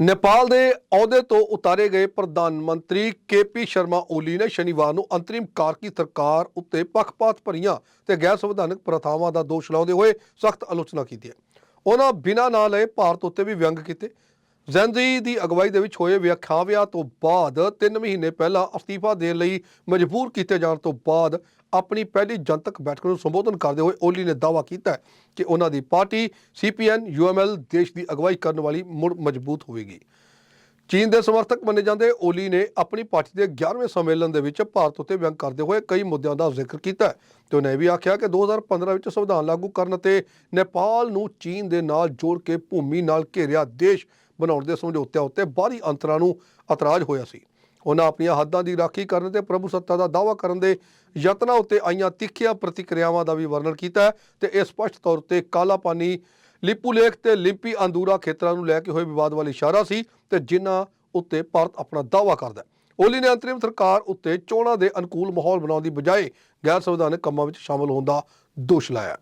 ਨੇਪਾਲ ਦੇ ਅਹੁਦੇ ਤੋਂ ਉਤਾਰੇ ਗਏ ਪ੍ਰਧਾਨ ਮੰਤਰੀ ਕੇਪੀ ਸ਼ਰਮਾ ਓਲੀ ਨੇ ਸ਼ਨੀਵਾਰ ਨੂੰ ਅੰਤਰਿਮ ਕਾਰਕੀ ਸਰਕਾਰ ਉੱਤੇ ਪੱਖਪਾਤ ਭਰੀਆਂ ਤੇ ਗੈਰ ਸੰਵਿਧਾਨਕ ਪ੍ਰਥਾਵਾਂ ਦਾ ਦੋਸ਼ ਲਾਉਂਦੇ ਹੋਏ ਸਖਤ ਆਲੋਚਨਾ ਕੀਤੀ ਹੈ। ਉਹਨਾਂ ਬਿਨਾਂ ਨਾਂ ਲਏ ਭਾਰਤ ਉੱਤੇ ਵੀ ਵਿਅੰਗ ਕੀਤੇ। ਜ਼ੈਂਦੀ ਦੀ ਅਗਵਾਈ ਦੇ ਵਿੱਚ ਹੋਏ ਵਿਆਖਿਆਵਿਆਂ ਤੋਂ ਬਾਅਦ 3 ਮਹੀਨੇ ਪਹਿਲਾਂ ਅਸਤੀਫਾ ਦੇਣ ਲਈ ਮਜਬੂਰ ਕੀਤੇ ਜਾਣ ਤੋਂ ਬਾਅਦ ਆਪਣੀ ਪਹਿਲੀ ਜਨਤਕ ਬੈਠਕ ਨੂੰ ਸੰਬੋਧਨ ਕਰਦੇ ਹੋਏ ਓਲੀ ਨੇ ਦਾਅਵਾ ਕੀਤਾ ਕਿ ਉਹਨਾਂ ਦੀ ਪਾਰਟੀ ਸੀਪੀਐਨ, ਯੂਐਮਐਲ ਦੇਸ਼ ਦੀ ਅਗਵਾਈ ਕਰਨ ਵਾਲੀ ਮੁੜ ਮਜ਼ਬੂਤ ਹੋਵੇਗੀ। ਚੀਨ ਦੇ ਸਮਰਥਕ ਮੰਨੇ ਜਾਂਦੇ ਓਲੀ ਨੇ ਆਪਣੀ ਪਾਰਟੀ ਦੇ 11ਵੇਂ ਸੰਮੇਲਨ ਦੇ ਵਿੱਚ ਭਾਰਤ ਉੱਤੇ ਵਿਅੰਗ ਕਰਦੇ ਹੋਏ ਕਈ ਮੁੱਦਿਆਂ ਦਾ ਜ਼ਿਕਰ ਕੀਤਾ ਹੈ ਤੇ ਉਹਨੇ ਇਹ ਵੀ ਆਖਿਆ ਕਿ 2015 ਵਿੱਚ ਸੰਵਿਧਾਨ ਲਾਗੂ ਕਰਨ ਅਤੇ ਨੇਪਾਲ ਨੂੰ ਚੀਨ ਦੇ ਨਾਲ ਜੋੜ ਕੇ ਭੂਮੀ ਨਾਲ ਘੇਰਿਆ ਦੇਸ਼ ਬਣਾਉਣ ਦੇ ਸਮਝੌਤਿਆਂ ਉੱਤੇ ਬਾਹਰੀ ਅੰਤਰਾਂ ਨੂੰ ਇਤਰਾਜ਼ ਹੋਇਆ ਸੀ। ਉਹਨਾਂ ਆਪਣੀਆਂ ਹੱਦਾਂ ਦੀ ਰਾਖੀ ਕਰਨ ਤੇ ਪ੍ਰਭੂ ਸੱਤਾ ਦਾ ਦਾਅਵਾ ਕਰਨ ਦੇ ਯਤਨਾਂ ਉੱਤੇ ਆਈਆਂ ਤਿੱਖੀਆਂ ਪ੍ਰਤੀਕਿਰਿਆਵਾਂ ਦਾ ਵੀ ਵਰਣਨ ਕੀਤਾ ਹੈ ਤੇ ਇਹ ਸਪਸ਼ਟ ਤੌਰ ਤੇ ਕਾਲਾਪਾਨੀ ਲਿਪੂਲੇਖ ਤੇ ਲਿੰਪੀ ਅੰਦੂਰਾ ਖੇਤਰਾਂ ਨੂੰ ਲੈ ਕੇ ਹੋਏ ਵਿਵਾਦ ਵਾਲੀ ਇਸ਼ਾਰਾ ਸੀ ਤੇ ਜਿਨ੍ਹਾਂ ਉੱਤੇ ਭਾਰਤ ਆਪਣਾ ਦਾਅਵਾ ਕਰਦਾ ਹੈ। ਓਲੀ ਨੇ ਅੰਤਰਿਮ ਸਰਕਾਰ ਉੱਤੇ ਚੋਣਾਂ ਦੇ ਅਨੁਕੂਲ ਮਾਹੌਲ ਬਣਾਉਣ ਦੀ ਬਜਾਏ ਗੈਰ ਸੰਵਿਧਾਨਕ ਕੰਮਾਂ ਵਿੱਚ ਸ਼ਾਮਲ ਹੋਣ ਦਾ ਦੋਸ਼ ਲਾਇਆ।